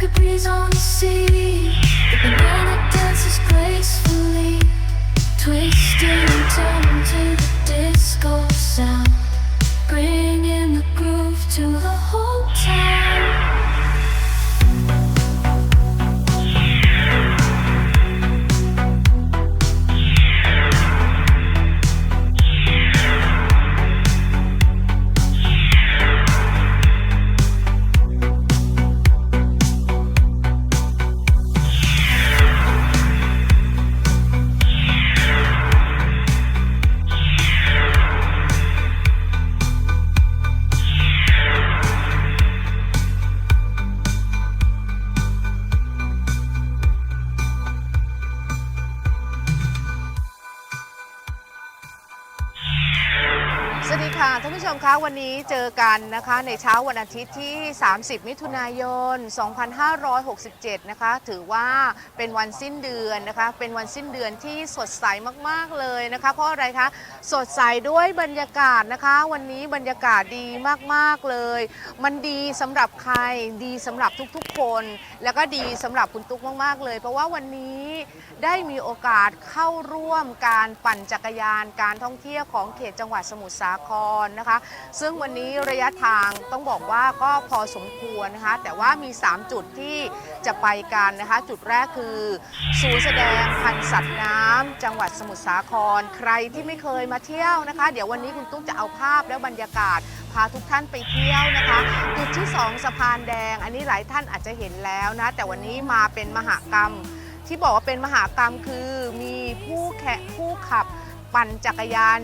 like a breeze on the sea. The banana dances gracefully, twisting and turning เจอกันนะคะในเช้าวันอาทิตย์ที่ 30 มิถุนายน 2567 นะคะ ถือว่าเป็นวันสิ้นเดือนนะคะ เป็นวันสิ้นเดือนที่สดใสมาก ๆ เลยนะคะ เพราะอะไรคะ สดใสด้วยบรรยากาศนะคะ วันนี้บรรยากาศดีมาก ๆ เลย มันดีสำหรับใคร ดีสำหรับทุก ๆ คน แล้วก็ดีสำหรับคุณตุ๊กมาก ๆ เลย เพราะว่าวันนี้ได้มีโอกาสเข้าร่วมการปั่นจักรยานการท่องเที่ยวของเขตจังหวัดสมุทรสาครนะคะ ซึ่งวันนี้ระยะทางต้องบอกว่าก็พอสมควรนะคะ แต่ว่ามี 3 จุดที่จะไปกันนะคะ จุดแรกคือศูนย์แสดงพันธุ์สัตว์น้ำจังหวัดสมุทรสาคร ใครที่ไม่เคยมาเที่ยวนะคะ เดี๋ยววันนี้คุณตุ๊กจะเอาภาพและบรรยากาศ พาทุกท่านไปเที่ยวนะคะ จุดที่ 2 สะพานแดง อันนี้หลายท่านอาจจะเห็นแล้วนะ แต่วันนี้มาเป็นมหากรรม ที่บอกว่าเป็นมหากรรมคือมีผู้แข่ผู้ขับปั่นจักรยาน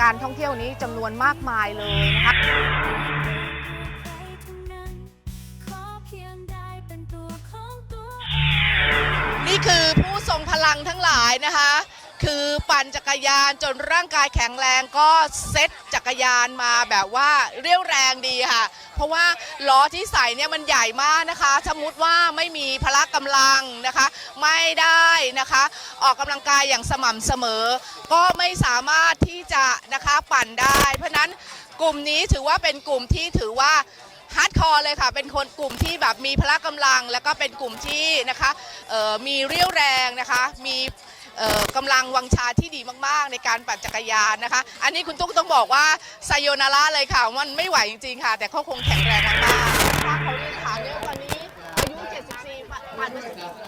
การท่องเที่ยวนี้จำนวนมากมายเลยนะคะนี่คือผู้ทรงพลังทั้งหลายนะคะ คือปั่นจักรยานจนร่างกายแข็งแรงก็เซ็ตจักรยานมาแบบว่าเรียวแรงดีค่ะ เพราะว่าล้อที่ใส่เนี่ยมันใหญ่มากนะคะสมมติว่าไม่มีพละกำลังนะคะ ไม่ได้นะคะ ออกกำลังกายอย่างสม่ำเสมอ ก็ไม่สามารถที่จะนะคะปั่นได้ เพราะนั้นกลุ่มนี้ถือว่าเป็นกลุ่มที่ถือว่าฮาร์ดคอร์เลยค่ะ เป็นคนกลุ่มที่แบบมีพละกำลัง แล้วก็เป็นกลุ่มที่นะคะมีเรี่ยวแรงนะคะ มี กำลังวังชาที่ดีมาก ๆ ในการปั่นจักรยานนะคะ อันนี้คุณตุ๊กต้องบอกว่าไซโยนาร่าเลยค่ะ มันไม่ไหวจริง ๆ ค่ะ แต่เขาคงแข็งแรงมากๆถ้าเขาเรียนขาเนี่ยตอนนี้อายุ 74 ปั่น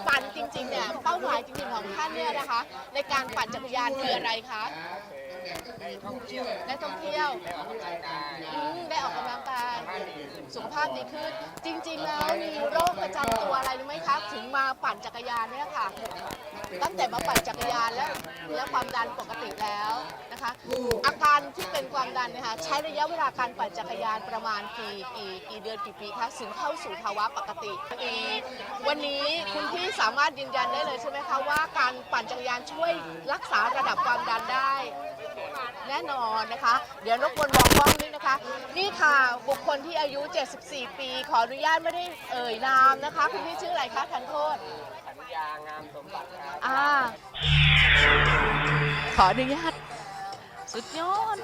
ปั่นจริง ๆ เนี่ย เป้าหมายจริง ๆ ของท่านเนี่ยนะคะ ในการปั่นจักรยานคืออะไรคะ ได้ท่องเที่ยวอืมได้ออกกำลังกาย สุขภาพดีขึ้น จริงๆ แล้วมีโรคประจำตัวอะไรรู้ไหมครับถึงมาปั่นจักรยานเนี่ยค่ะ ตั้งแต่มาปั่นจักรยานแล้วแล้วความดันปกติแล้วนะคะ อาการที่เป็นความดันนะคะใช้ระยะเวลาการปั่นจักรยานประมาณกี่กี่กี่เดือนกี่ปีคะถึงเข้าสู่ภาวะปกติปีวันนี้คุณพี่สามารถยืนยันได้เลยใช่ไหมคะว่าการปั่นจักรยานช่วยรักษาระดับความดันได้ แน่นอนนะคะ เดี๋ยวรบกวนมองกล้องนิดนะคะ นี่ค่ะบุคคลที่อายุ 74 ปี ขออนุญาตไม่ได้เอ่ยนามนะคะ คุณพี่ชื่ออะไรคะทันโทษสัญญางามสมบัติครับอ่าขออนุญาตสุดยอด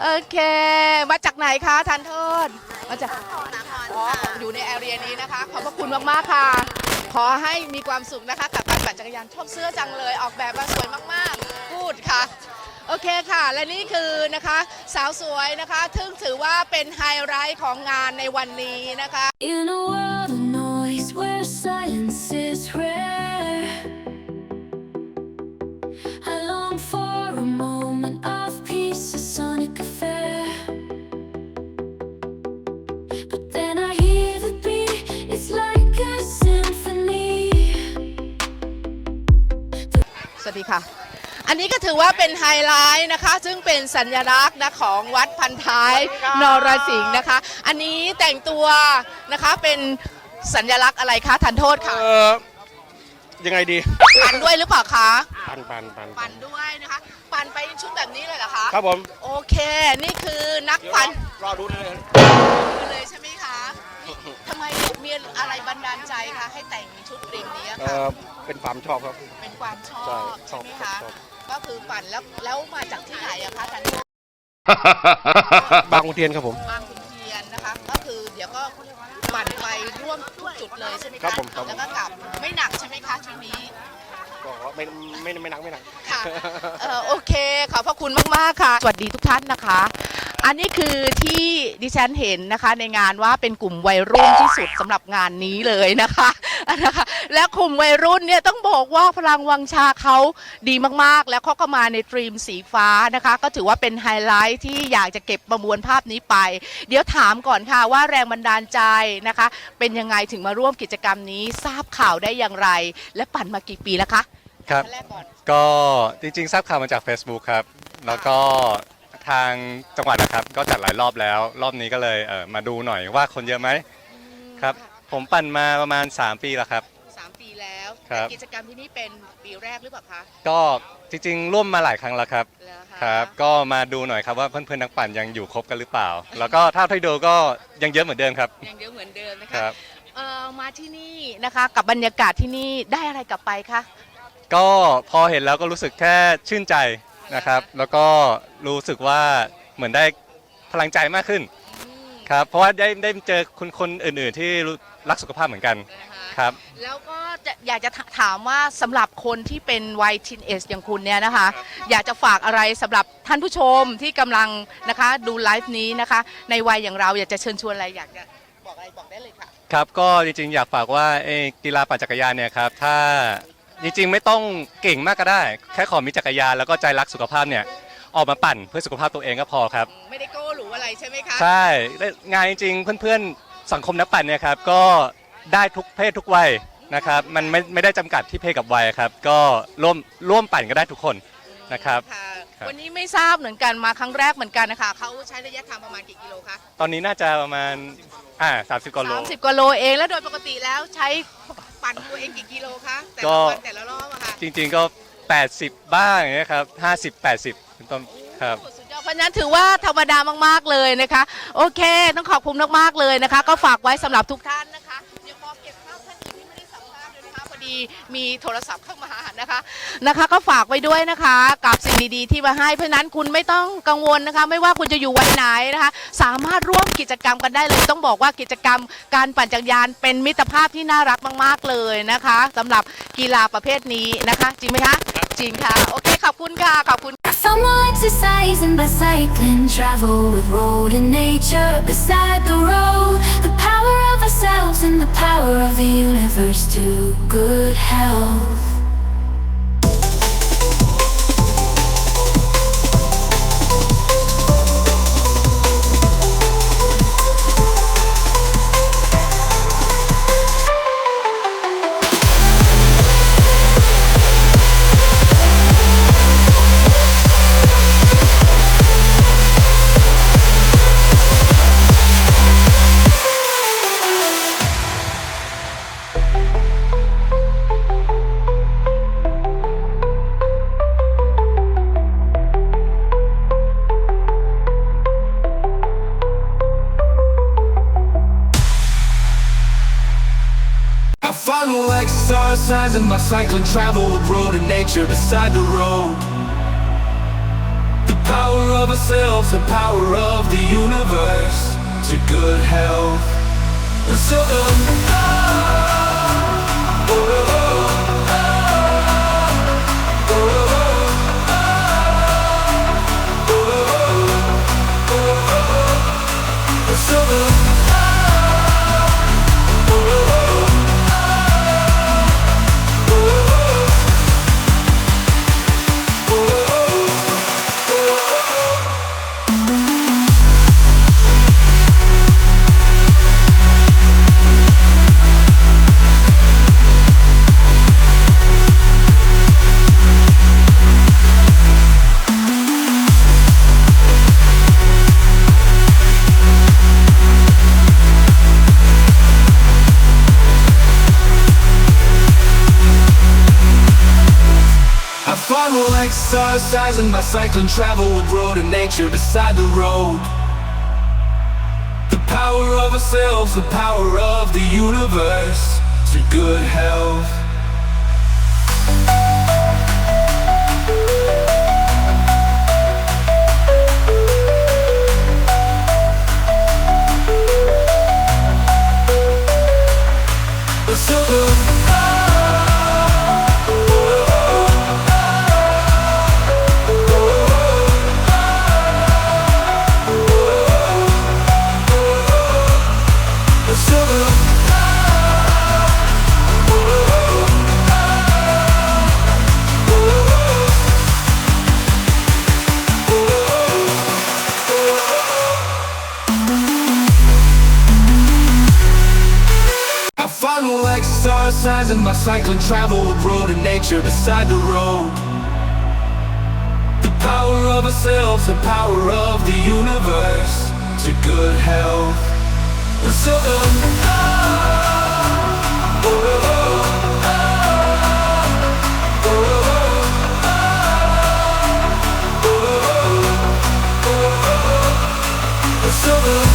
โอเค มาจากไหนคะทันโทษมาจากอ๋ออยู่ในแอเรียนี้นะคะ ขอบพระคุณมากๆค่ะ ขอให้มีความสุขนะคะกับการปั่นจักรยานชอบเสื้อจังเลย ออกแบบมาสวยมากๆพูด ค่ะโอเคค่ะ และนี่คือนะคะสาวสวยนะคะซึ่งถือว่าเป็นไฮไลท์ของงานในวันนี้นะคะ In a world of noise where silence is rare, I long for a moment of peace, a sonic affair. But then I hear the beat, it's like a symphony. สวัสดีค่ะ อันนี้ก็ถือว่าเป็นไฮไลท์นะคะ ซึ่งเป็นสัญลักษณ์นะของวัดพันท้ายนรสิงห์นะคะ อันนี้แต่งตัวนะคะเป็นสัญลักษณ์อะไรคะทันโทษค่ะ เออยังไงดี ปั่นด้วยหรือเปล่าคะปันปันปันปั่นด้วยนะคะ ปั่นไปชุดแบบนี้เลยเหรอคะครับผม โอเค นี่คือนักปั่นรอดูเลย เลยใช่ไหมคะนี่ ทำไมมีอะไรบันดาลใจคะให้แต่งชุดริมนี้อะเอ่ค่ะอเป็นความชอบครับ เป็นความชอใช่บชอบใช่ไหมครัคะบชอบ ก็คือปั่นแล้วแล้วมาจากที่ไหนอะคะทันโทษบางขุนเทียนครับผม บางขุนเทียนนะคะ ก็คือเดี๋ยวก็ปั่นไปร่วมทุกจุดเลยใช่ไหมครัคะบผมครับแล้วก็กลับไม่หนักใช่ไหมคะชุดนี้ก็ไม่ไม่ไม่หนักไม่หนัก ค่ะเออโอเคขอบพระคุณมาก ๆ ค่ะ สวัสดีทุกท่านนะคะ อันนี้คือที่ดิฉันเห็นนะคะ ในงานว่าเป็นกลุ่มวัยรุ่นที่สุดสำหรับงานนี้เลยนะคะนะคะ และกลุ่มวัยรุ่นเนี่ยต้องบอกว่าพลังวังชาเขาดีมากๆ แล้วเขาก็มาในตรีมสีฟ้านะคะ ก็ถือว่าเป็นไฮไลท์ที่อยากจะเก็บประมวลภาพนี้ไป เดี๋ยวถามก่อนค่ะว่าแรงบันดาลใจนะคะ เป็นยังไงถึงมาร่วมกิจกรรมนี้ทราบข่าวได้อย่างไร และปั่นมากี่ปีแล้วคะครับท่านแรกก่อนก็จริงๆทราบข่าวมาจาก Facebook ครับ แล้วก็ ทางจังหวัดนะครับ ก็จัดหลายรอบแล้ว รอบนี้ก็เลยเออมาดูหน่อยว่าคนเยอะไหมครับ ผมปั่นมาประมาณ 3 ปีแล้วครับ สามปีแล้วครับ แต่กิจกรรมที่นี่เป็นปีแรกหรือเปล่าคะก็จริงๆ ร่วมมาหลายครั้งแล้วครับ เหรอคะครับ ก็มาดูหน่อยครับว่าเพื่อนๆนักปั่นยังอยู่ครบกันหรือเปล่า แล้วก็ถ้าที่ดูก็ยังเยอะเหมือนเดิมครับยังเยอะเหมือนเดิมนะคคะรับ เอ่อมาที่นี่นะคะกับบรรยากาศที่นี่ได้อะไรกลับไปคะ ก็พอเห็นแล้วก็รู้สึกแค่ชื่นใจ นะครับ แล้วก็รู้สึกว่าเหมือนได้พลังใจมากขึ้นอืมครับ เพราะว่าได้ได้เจอคนคนอื่น ๆ ที่รู้รักสุขภาพเหมือนกันนะคะครับ แล้วก็จะอยากจะถามว่าสำหรับคนที่เป็นวัยทีนเอจอย่างคุณเนี่ยนะคะ อยากจะฝากอะไรสำหรับท่านผู้ชมที่กำลังนะคะดูไลฟ์นี้นะคะ ในวัยอย่างเราอยากจะเชิญชวนอะไรอยากจะบอกอะไรบอกได้เลยค่ะ ครับ ก็จริง ๆ อยากฝากว่าเอ่อกีฬาปั่นจักรยานเนี่ยครับ ถ้า จริงๆ ไม่ต้องเก่งมากก็ได้ แค่ขอมีจักรยานแล้วก็ใจรักสุขภาพเนี่ยออกมาปั่นเพื่อสุขภาพตัวเองก็พอครับ ไม่ได้โก้หรืออะไรใช่ไหมคะใช่และงานจริงๆเพื่อนๆ สังคมนักปั่นเนี่ยครับก็ได้ทุกเพศทุกวัยนะครับมันไม่ไม่ได้จำกัดที่เพศกับวัยครับ ก็ร่วมร่วมปั่นก็ได้ทุกคนนะครับ ค่ะ ครับ วันนี้ไม่ทราบเหมือนกันมาครั้งแรกเหมือนกันนะคะเขาใช้ระยะทางประมาณกี่กิโลคะตอนนี้น่าจะประมาณอ่าสามสิบกว่าโล สามสิบกว่าโลเองแล้วโดยปกติแล้วใช้ปั่นตัวเองกี่กิโลคะแต่ก็ ละวันแต่ละรอบอะค่ะจริงๆก็ 80 บ้างอย่างเงี้ยครับ50 80เป็นต้นครับ โอ้สุดยอดเพราะฉะนั้นถือว่าธรรมดามากๆเลยนะคะ โอเค ต้องขอบคุณมากๆเลยนะคะ ก็ฝากไว้สำหรับทุกท่านนะคะีมีโทรศัพท์เข้ามานะคะนะคะ ก็ฝากไว้ด้วยนะคะกับสิ่งดีๆ ที่มาให้เพราะนั้นคุณไม่ต้องกังวลนะคะ ไม่ว่าคุณจะอยู่วัยไหนนะคะ สามารถร่วมกิจกรรมกันได้เลย ต้องบอกว่ากิจกรรมการปั่นจักรยานเป็นมิตรภาพที่น่ารักมาก ๆเลยนะคะสำหรับกีฬาประเภทนี้นะคะ จริงไหมคะ จริงค่ะโอเคขอบคุณค่ะขอบคุณ Summer exercising by cycling, travel with road and nature beside the road. The power of ourselves and the power of the universe to good health. exercise and my cycling travel road and nature beside the road. The power of ourselves, the power of the universe to good health. Um, so, um, and my cycling travel with road and nature beside the road. The power of ourselves, the power of the universe to good health. So good. Signs my cycling travel with road and nature beside the road. The power of ourselves, the power of the universe to good health. So, uh, so, uh,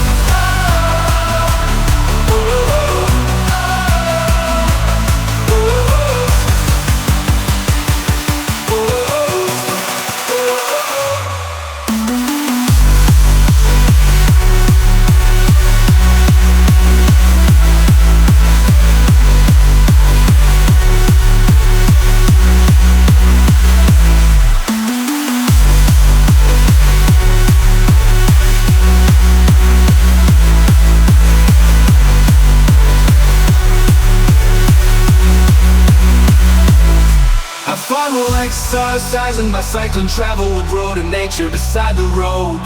in my cycling travel with road and nature beside the road.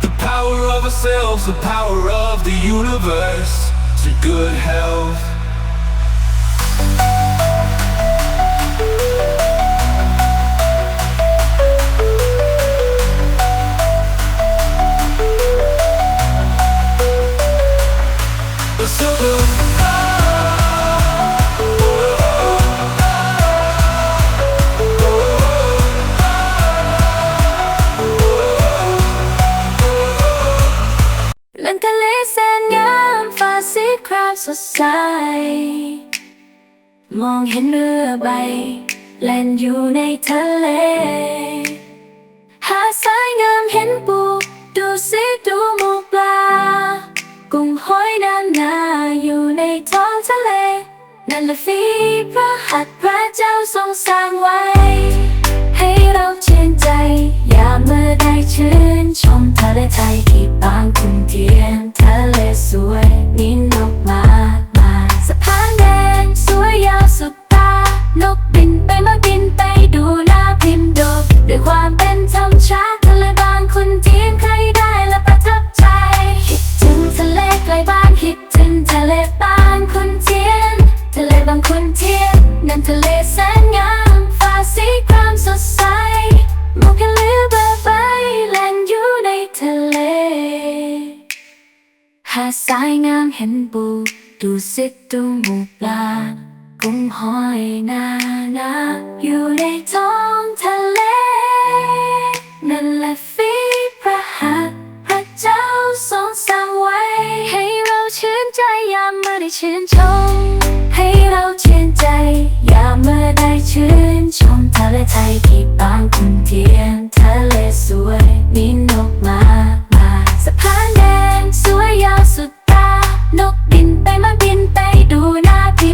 The power of ourselves, the power of the universe to good health. ใส มองเห็นเรือใบแล่นอยู่ในทะเล หาดทรายงามเห็นปูดูสิดูหมูปลา กุ้งหอยนานาอยู่ในท้องทะเล นั่นละฝีพระหัตถ์พระเจ้าทรงสร้างไว้ ให้เราชื่นใจอย่าเมื่อได้ชื่นชมทะเลไทยที่บางขุนเทียนทะเลสวยมีน ยยาวสุดตา นกบินไปมาบินไปดูหน้าพิมพ์ดกด้วยความเป็นธรรมชาติทะเลบางขุนเทียนใครได้และประทับใจ คิดถึงทะเลไกลบ้านคิดถึงทะเลบางขุนเทียน ทะเลบางขุนเทียนนั่นทะเลแสนงามฟ้าสีครามสดใสมองแค่เรือเบอร์ใบแลนอยู่ในทะเลหาดทรายงามเห็นปูดูสิดูหมู่ปลา กุ้งหอยนานาอยู่ในท้องทะเล นั่นแหละฝีพระหัตถ์พระเจ้าทรงสร้างไว้ ให้เราชื่นใจยามเมื่อได้ชื่นชม ให้เราชื่นใจยามเมื่อได้ชื่นชมทะเลไทยที่บางขุนเทียนทะเลสวยมีนกมามาสะพานแดงสวยยาวสุดตานกบินไปมา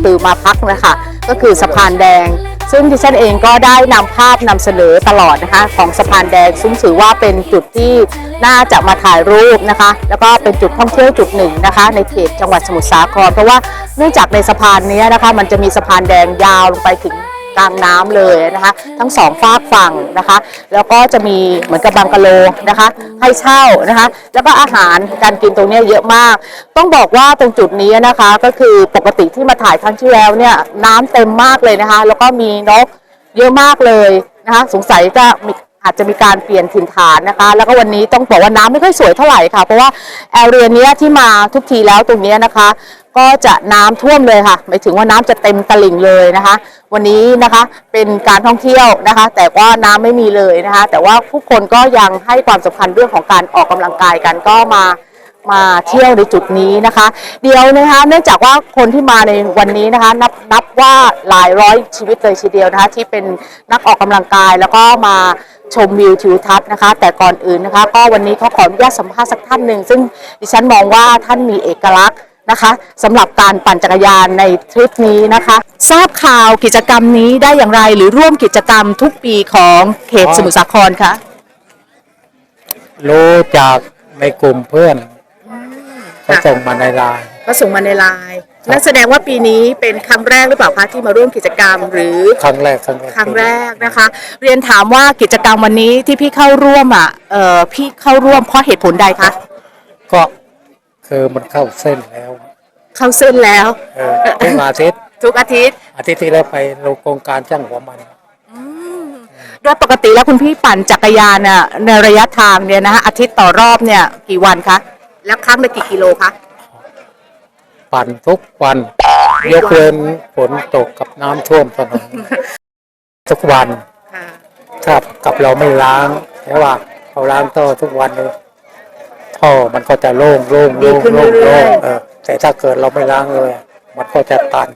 ตือมาพักนะคะก็คือสะพานแดง ซึ่งดิฉันเองก็ได้นำภาพนำเสนอตลอดนะคะ ของสะพานแดงซึ่งถือว่าเป็นจุดที่น่าจะมาถ่ายรูปนะคะ แล้วก็เป็นจุดท่องเที่ยวจุดหนึ่งนะคะ ในเขตจังหวัดสมุทรสาครเพราะว่าเนื่องจากในสะพานนี้นะคะ มันจะมีสะพานแดงยาวลงไปถึง ลางน้ำเลยนะคะ ทั้งสองฝากฝั่งนะคะ แล้วก็จะมีเหมือนกับบังกะโลนะคะ ให้เช่านะคะ แล้วก็อาหารการกินตรงนี้เยอะมาก ต้องบอกว่าตรงจุดนี้นะคะ ก็คือปกติที่มาถ่ายครั้งที่แล้วเนี่ยน้ำเต็มมากเลยนะคะ แล้วก็มีนกเยอะมากเลยนะคะ สงสัยจะมีอาจจะมีการเปลี่ยนถิ่นฐานนะคะ แล้วก็วันนี้ต้องบอกว่าน้ำไม่ค่อยสวยเท่าไหร่ค่ะ เพราะว่าแอเรียเนี้ยที่มาทุกทีแล้วตรงนี้นะคะ ก็จะน้ำท่วมเลยค่ะหมายถึงว่าน้ำจะเต็มตลิ่งเลยนะคะ วันนี้นะคะเป็นการท่องเที่ยวนะคะ แต่ว่าน้ำไม่มีเลยนะคะ แต่ว่าผู้คนก็ยังให้ความสำคัญเรื่องของการออกกำลังกายกันก็มามาเที่ยวในจุดนี้นะคะ เดี๋ยวนะคะ เนื่องจากว่าคนที่มาในวันนี้นะคะ นับนับว่าหลายร้อยชีวิตเลยทีเดียวนะคะ ที่เป็นนักออกกำลังกายแล้วก็มาชมวิวทิวทัศน์นะคะ แต่ก่อนอื่นนะคะ ก็วันนี้เขาขออนุญาตสัมภาษณ์สักท่านหนึ่งซึ่งดิฉันมองว่าท่านมีเอกลักษณ์ นะคะสำหรับการปั่นจักรยานในทริปนี้นะคะ ทราบข่าวกิจกรรมนี้ได้อย่างไรหรือร่วมกิจกรรมทุกปีของเขตสมุทรสาครคะรู้จากในกลุ่มเพื่อนเขาส่งมาในไลน์ก็ส่งมาในไลน์นั่นแสดงว่าปีนี้เป็นครั้งแรกหรือเปล่าคะที่มาร่วมกิจกรรมหรือครั้งแรกครั้งแรกครั้งแรกนะคะ เรียนถามว่ากิจกรรมวันนี้ที่พี่เข้าร่วมอะเอ่อพี่เข้าร่วมเพราะเหตุผลใดคะก็ คือมันเข้าเส้นแล้วเข้าเส้นแล้วเออทุกอาทิตย์ทุกอาทิตย์ อาทิตย์ที่แล้วไปลงโครงการจ้างหัวมันโดยปกติแล้วคุณพี่ปั่นจักรยานน่ะในระยะทางเนี่ยนะคะอาทิตย์ต่อรอบเนี่ย กี่วันคะแล้วครั้งละกี่กิโลคะปั่นทุกวันยกเว้นฝนตกกับน้ำท่วมถนนทุกวัน ค่ะถ้ากับเราไม่ล้างแต่ว่าเราล้างท่อทุกวันเลย ท่อมันก็จะโล่งโล่งโล่งโล่งโล่งเออแต่ถ้าเกิดเราไม่ล้างเลย มันก็จะตัน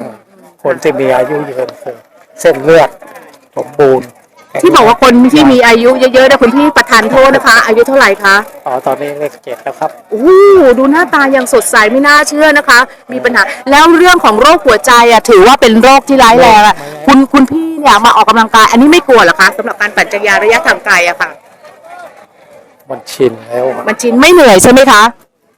อืมคนที่มีอายุยืนคือเส้นเลือดสมบูรณ์ ที่บอกว่าคนที่มีอายุเยอะๆนะคุณพี่ประทานโทษนะคะ อายุเท่าไหร่คะอ๋อตอนนี้เลขเจ็ดแล้วครับโอ้โหดูหน้าตายังสดใสไม่น่าเชื่อนะคะ มีปัญหาแล้วเรื่องของโรคหัวใจอะถือว่าเป็นโรคที่ร้ายแรงอะไม่คุณคุณพี่เนี่ยมาออกกำลังกาย อันนี้ไม่กลัวเหรอคะสำหรับการปั่นจักรยานระยะทางไกลอะค่ะ มันชินแล้วอะมันชินไม่เหนื่อยใช่ไหมคะ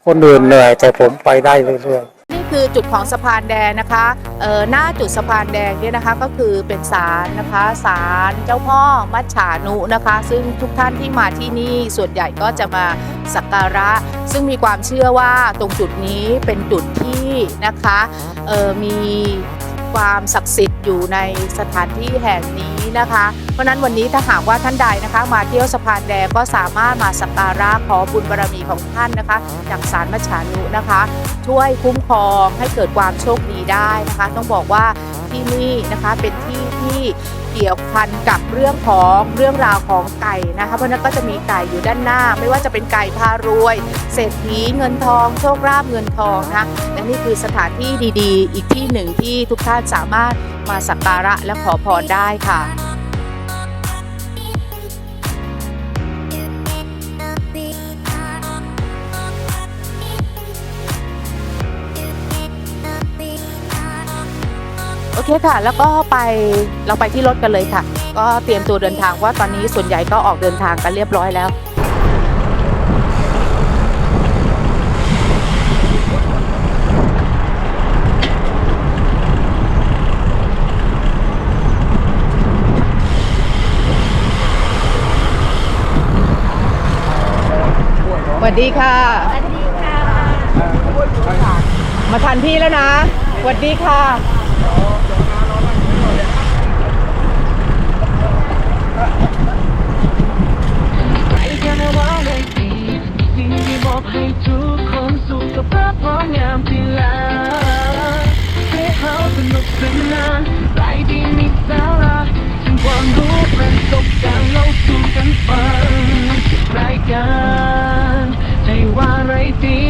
คนอื่นเหนื่อยแต่ผมไปได้เรื่อยนี่คือจุดของสะพานแดงนะคะเอ่อหน้าจุดสะพานแดงเนี่ยนะคะก็คือเป็นศาลนะคะศาลเจ้าพ่อมัจฉานุนะคะ ซึ่งทุกท่านที่มาที่นี่ส่วนใหญ่ก็จะมาสักการะ ซึ่งมีความเชื่อว่าตรงจุดนี้เป็นจุดที่นะคะเอ่อมีความศักดิ์สิทธิ์อยู่ในสถานที่แห่งนี้ นะคะ เพราะนั้นวันนี้ถ้าหากว่าท่านใดนะคะ มาเที่ยวสะพานแดงก็สามารถมาสักการะขอบุญบารมีของท่านนะคะ จากสารมัจฉานุนะคะ ช่วยคุ้มครองให้เกิดความโชคดีได้นะคะ ต้องบอกว่าที่นี่นะคะเป็นที่ที่ เกี่ยวพันกับเรื่องของเรื่องราวของไก่นะคะ เพราะนั้นก็จะมีไก่อยู่ด้านหน้า ไม่ว่าจะเป็นไก่พารวย เศรษฐีเงินทอง โชคลาภเงินทองนะคะและนี่คือสถานที่ดีๆ อีกที่หนึ่งที่ทุกท่านสามารถมาสักการะและขอพรได้ค่ะ อเคค่ะ แล้วก็ไปเราไปที่รถกันเลยค่ะ ก็เตรียมตัวเดินทางว่าตอนนี้ส่วนใหญ่ก็ออกเดินทางกันเรียบร้อยแล้วสวัสดีค่ะ สวัสดีค่ะ มาทันพี่แล้วนะ สวัสดีค่ะ ให้ทุกคนสุขภาพพร้อมงามที่แล้วให้เขาสนุกสนานไรดีมีสาระถึงความรู้ประสบการณ์เราสู่กันฟังรายการใจว่าไรดี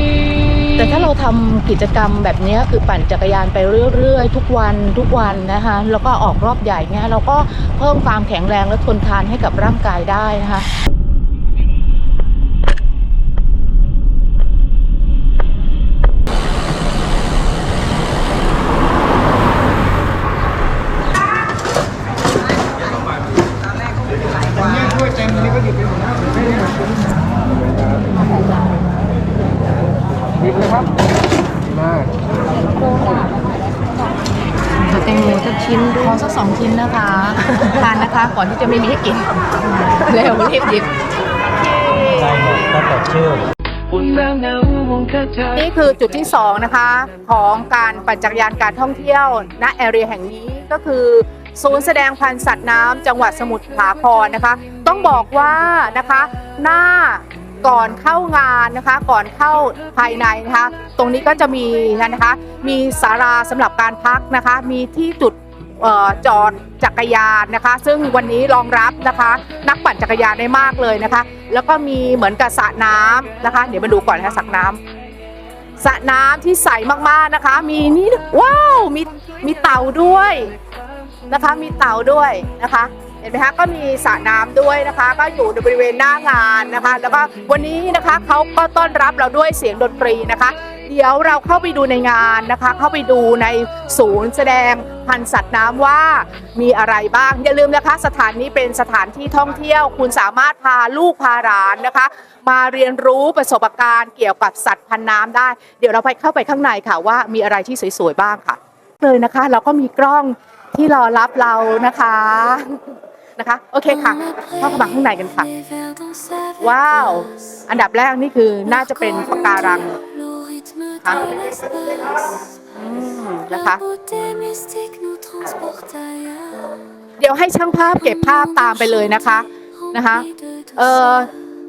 แต่ถ้าเราทำกิจกรรมแบบนี้คือปั่นจักรยานไปเรื่อยๆ ทุกวันทุกวันนะคะแล้วก็ออกรอบใหญ่เนี้ยเราก็เพิ่มความแข็งแรงและทนทานให้กับร่างกายได้นะคะ ชิ้นขอสักสองชิ้นนะคะทานนะคะก่อนที่จะไม่มีให้กินเร็วรีบหยิบอุ่นแววเงามองเข้าใจนี่คือจุดที่ 2 นะคะ ของการปั่นจักรยานการท่องเที่ยวณแอเรียแห่งนี้ก็คือศูนย์แสดงพันธุ์สัตว์น้ำจังหวัดสมุทรสาครนะคะ ต้องบอกว่านะคะหน้าก่อนเข้างานนะคะ ก่อนเข้าภายในนะคะ ตรงนี้ก็จะมีนะคะ มีศาลาสำหรับการพักนะคะ มีที่จุดเอ่อ จอดจักรยานนะคะ ซึ่งวันนี้รองรับนะคะ นักปั่นจักรยานได้มากเลยนะคะ แล้วก็มีเหมือนกับสระน้ำนะคะ เดี๋ยวมาดูก่อนนะคะสระน้ำสระน้ำที่ใสมากๆนะคะ มีนี่ว้าวมีมีเต่าด้วยนะคะ มีเต่าด้วยนะคะเห็นไหมคะก็มีสระน้ำด้วยนะคะ ก็อยู่ในบริเวณหน้างานนะคะ แล้วก็วันนี้นะคะเขาก็ต้อนรับเราด้วยเสียงดนตรีนะคะ เดี๋ยวเราเข้าไปดูในงานนะคะ เข้าไปดูในศูนย์แสดง พันธ์สัตว์น้ำว่ามีอะไรบ้าง อย่าลืมนะคะสถานนี้เป็นสถานที่ท่องเที่ยว คุณสามารถพาลูกพาหลานนะคะ มาเรียนรู้ประสบการณ์เกี่ยวกับสัตว์พันธ์น้ำได้ เดี๋ยวเราไปเข้าไปข้างในค่ะว่ามีอะไรที่สวยๆบ้างค่ะ เลยนะคะ เราก็มีกล้องที่รอรับเรานะคะนะคะโอเคค่ะเข้ามาข้างในกันค่ะ ว้าว อันดับแรกนี่คือน่าจะเป็นปะการัง Hein? อืมนะคะ นะคะ เดี๋ยวให้ช่างภาพเก็บภาพตามไปเลยนะคะนะคะเออ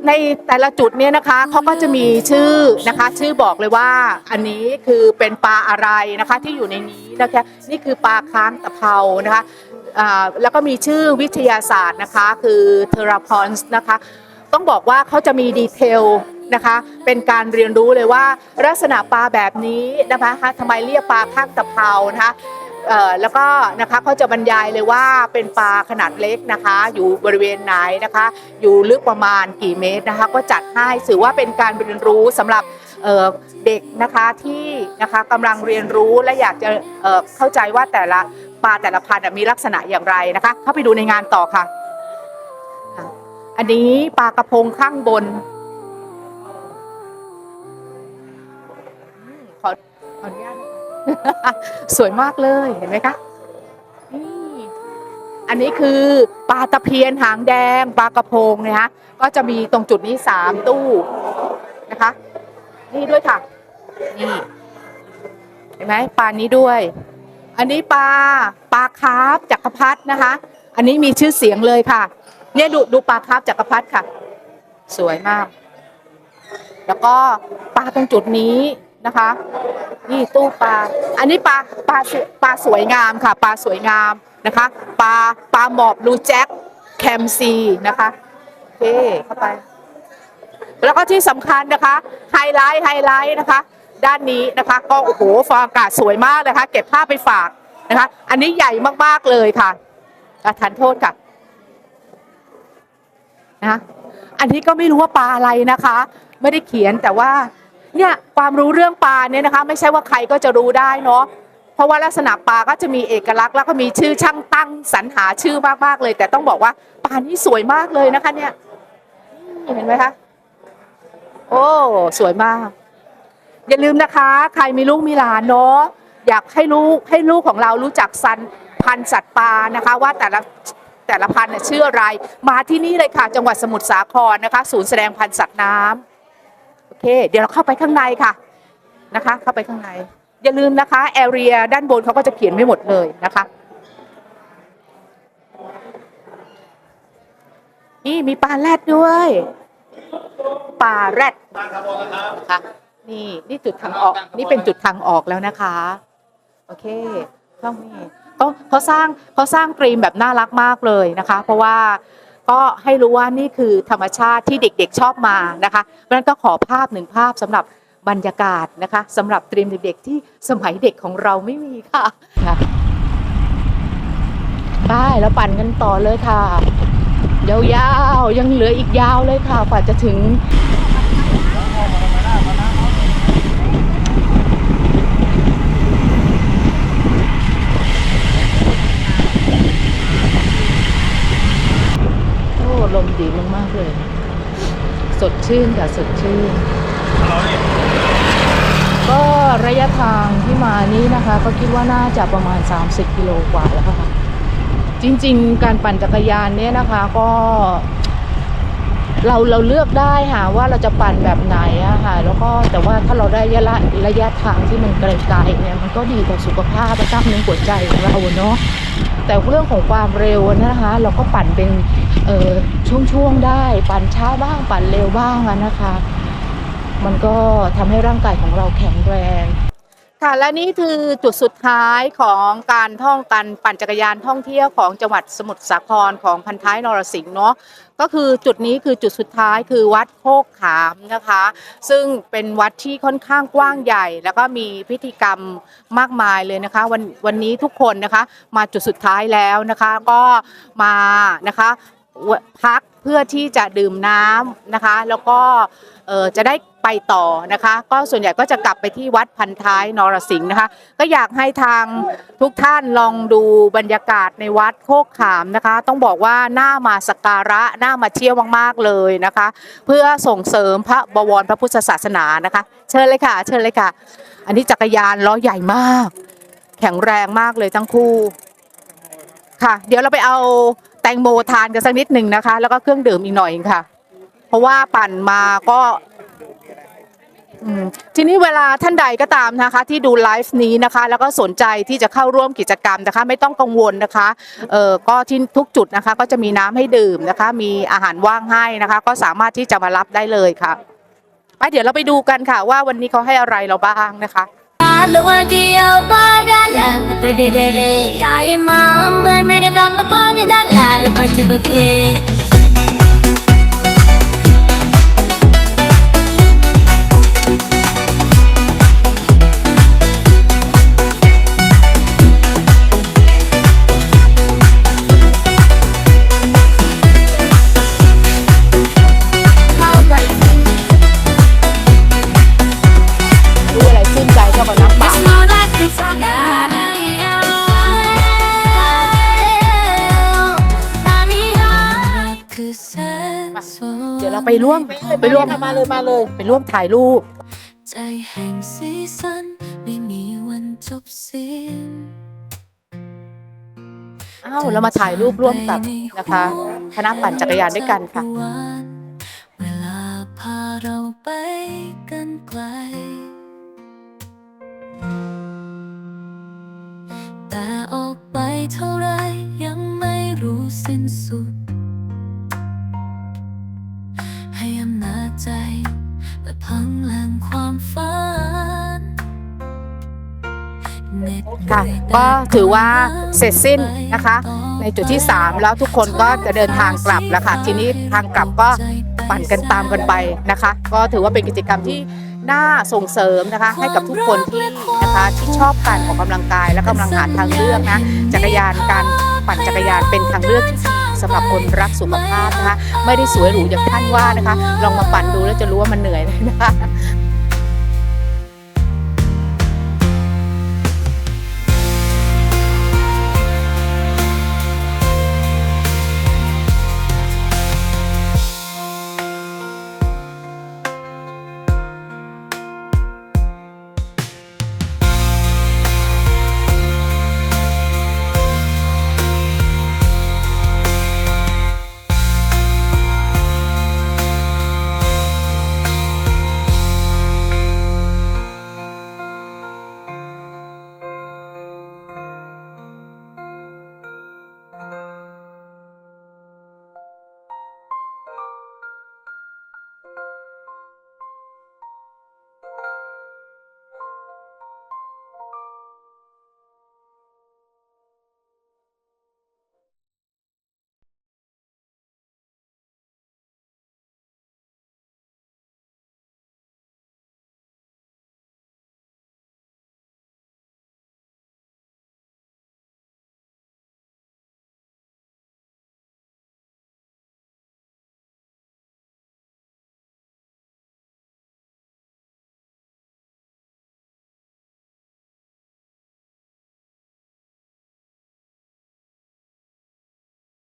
ในแต่ละจุดเนี่ยนะคะเขาก็จะมีชื่อนะคะ ชื่อบอกเลยว่าอันนี้คือเป็นปลาอะไรนะคะที่อยู่ในนี้นะคะนี่คือปลาค้างตะเภานะคะแล้วก็มีชื่อวิทยาศาสตร์นะคะคือเทราพอนส์นะคะ ต้องบอกว่าเขาจะมีดีเทล นะคะ เป็นการเรียนรู้เลยว่าลักษณะปลาแบบนี้นะคะทำไมเรียกปลาข้างตะเภานะคะแล้วก็นะคะเขาจะบรรยายเลยว่าเป็นปลาขนาดเล็กนะคะ อยู่บริเวณไหนนะคะ อยู่ลึกประมาณกี่เมตรนะคะ ก็จัดให้ถือว่าเป็นการเรียนรู้สำหรับเเด็กนะคะที่นะคะกำลังเรียนรู้และอยากจะเเข้าใจว่าแต่ละปลาแต่ละพันธุ์มีลักษณะอย่างไรนะคะ เข้าไปดูในงานต่อค่ะ อันนี้ปลากระพงข้างบน สวยมากเลยเห็นไหมคะนี่อันนี้คือปลาตะเพียนหางแดงปลากระพงนะคะก็จะมีตรงจุดนี้สามตู้นะคะ นี่ด้วยค่ะ นี่ เห็นไหมปลานี้ด้วย อันนี้ปลาปลาคาร์ฟจักรพรรดินะคะ อันนี้มีชื่อเสียงเลยค่ะ เนี่ยดูดูปลาคาร์ฟจักรพรรดิค่ะ สวยมาก แล้วก็ปลาตรงจุดนี้ นะคะ นี่ตู้ปลา อันนี้ปลาปลาปลาสวยงามค่ะปลาสวยงามนะคะปลาปลาหมอบลูแจ็คแคมซีนะคะโอเคเข้าไป แล้วก็ที่สำคัญนะคะไฮไลท์ไฮไลท์นะคะ ด้านนี้นะคะก็โอ้โหฟองอากาศสวยมากเลยค่ะเก็บภาพไปฝากนะคะ อันนี้ใหญ่มากๆเลยค่ะอะทานโทษค่ะนะอันนี้ก็ไม่รู้ว่าปลาอะไรนะคะ ไม่ได้เขียนแต่ว่า เนี่ยความรู้เรื่องปลาเนี่ยนะคะ ไม่ใช่ว่าใครก็จะรู้ได้เนาะเพราะว่าลักษณะปลาก็จะมีเอกลักษณ์แล้วก็มีชื่อช่างตั้งสรรหาชื่อมากๆเลย แต่ต้องบอกว่าปลานี่สวยมากเลยนะคะเนี่ยเห็นไหมคะโอ้สวยมาก อย่าลืมนะคะ ใครมีลูกมีหลานเนาะอยากให้ลูกให้ลูกของเรารู้จักสันพันสัตว์ปลานะคะ ว่าแต่ละแต่ละพันธุ์เนี่ยชื่ออะไร มาที่นี่เลยค่ะ จังหวัดสมุทรสาครนะคะ ศูนย์แสดงพันธุ์สัตว์น้ำโอ เค เดี๋ยวเราเข้าไปข้างในค่ะนะคะ เข้าไปข้างใน อย่าลืมนะคะแอเรียด้านบนเขาก็จะเขียนไม่หมดเลยนะคะ นี่มีปลาแรดด้วยปลาแรดนะคะนี่นี่จุดทางออก นี่เป็นจุดทางออกแล้วนะคะ โอเคช่องนี้เขาเขาสร้างเขาสร้างกรีมแบบน่ารักมากเลยนะคะ เพราะว่า ก็ให้รู้ว่านี่คือธรรมชาติที่เด็กๆชอบมานะคะเพราะนั้นก็ขอภาพหนึ่งภาพสำหรับบรรยากาศนะคะสำหรับเตรียมเด็กๆที่สมัยเด็กของเราไม่มีค่ะค่ะไปแล้วปั่นกันต่อเลยค่ะยาวๆยังเหลืออีกยาวเลยค่ะกว่าจะถึง โอ้ลม ดีมาก ๆ เลย สดชื่นค่ะสดชื่น ก็ระยะทางที่มานี้นะคะ ก็คิดว่าน่าจะประมาณ 30 กิโลกว่าแล้วค่ะ จริง ๆ การปั่นจักรยานเนี่ยนะคะก็ เราเราเลือกได้ค่ะว่าเราจะปั่นแบบไหนอะค่ะ แล้วก็แต่ว่าถ้าเราได้ระยะระยะทางที่มันไกลๆเนี่ยมันก็ดีต่อสุขภาพและกล้ามเนื้อหัวใจของเราเนาะ แต่เรื่องของความเร็วนะคะ เราก็ปั่นเป็นช่วงๆได้ ปั่นช้าบ้างปั่นเร็วบ้างนะคะ มันก็ทำให้ร่างกายของเราแข็งแรงค่ะและนี่คือจุดสุดท้ายของการท่องกันปั่นจักรยานท่องเที่ยวของจังหวัดสมุทรสาครของพันท้ายนรสิงห์เนาะ ก็คือจุดนี้คือจุดสุดท้ายคือวัดโคกขามนะคะ ซึ่งเป็นวัดที่ค่อนข้างกว้างใหญ่ แล้วก็มีพิธีกรรมมากมายเลยนะคะ วันวันนี้ทุกคนนะคะมาจุดสุดท้ายแล้วนะคะก็มานะคะพักเพื่อที่จะดื่มน้ำนะคะ แล้วก็จะได้ ไปต่อนะคะ ก็ส่วนใหญ่ก็จะกลับไปที่วัดพันท้ายนรสิงห์นะคะ ก็อยากให้ทางทุกท่านลองดูบรรยากาศในวัดโคกขามนะคะ ต้องบอกว่าน่ามาสักการะน่ามาเที่ยวมากๆเลยนะคะ เพื่อส่งเสริมพระบวรพระพุทธศาสนานะคะ เชิญเลยค่ะ เชิญเลยค่ะ อันนี้จักรยานล้อใหญ่มาก แข็งแรงมากเลยทั้งคู่ค่ะ เดี๋ยวเราไปเอาแตงโมทานกันสักนิดหนึ่งนะคะ แล้วก็เครื่องดื่มอีกหน่อยค่ะ เพราะว่าปั่นมาก็ ทีนี้เวลาท่านใดก็ตามนะคะที่ดูไลฟ์นี้นะคะ แล้วก็สนใจที่จะเข้าร่วมกิจกรรมนะคะ ไม่ต้องกังวลนะคะเออก็ที่ทุกจุดนะคะก็จะมีน้ำให้ดื่มนะคะ มีอาหารว่างให้นะคะ ก็สามารถที่จะมารับได้เลยค่ะไปเดี๋ยวเราไปดูกันค่ะว่าวันนี้เขาให้อะไรเราบ้างนะคะ ราไปร่วมไปร่วมมาเลยมาเลย ไปร่วมถ่ายรูป ใจแห่งสีสันไม่มีวันจบสิ้นอ้าวเรามาถ่ายรูปร่วมกับนะคะคณะปั่นจักรยานด้วยกันค่ะเวลาพาเราไปกันไกลแต่ออกไปเท่าไรยังไม่รู้สิ้นสุด ใจและพังแห่งความฝันค่ะก็ถือว่าเสร็จสิ้นนะคะ ในจุดที่ 3 แล้วทุกคนก็จะเดินทางกลับแล้วค่ะ ทีนี้ทางกลับก็ปั่นกันตามกันไปนะคะ ก็ถือว่าเป็นกิจกรรมที่น่าส่งเสริมนะคะ ให้กับทุกคนที่นะคะที่ชอบการออกกำลังกายและกำลังหาทางเลือกนะจักรยานการปั่นจักรยานเป็นทางเลือกที่ดี สำหรับคนรักสุขภาพนะคะ ไม่ได้สวยหรูอย่างท่านว่านะคะ ลองมาปั่นดูแล้วจะรู้ว่ามันเหนื่อยเลยนะคะ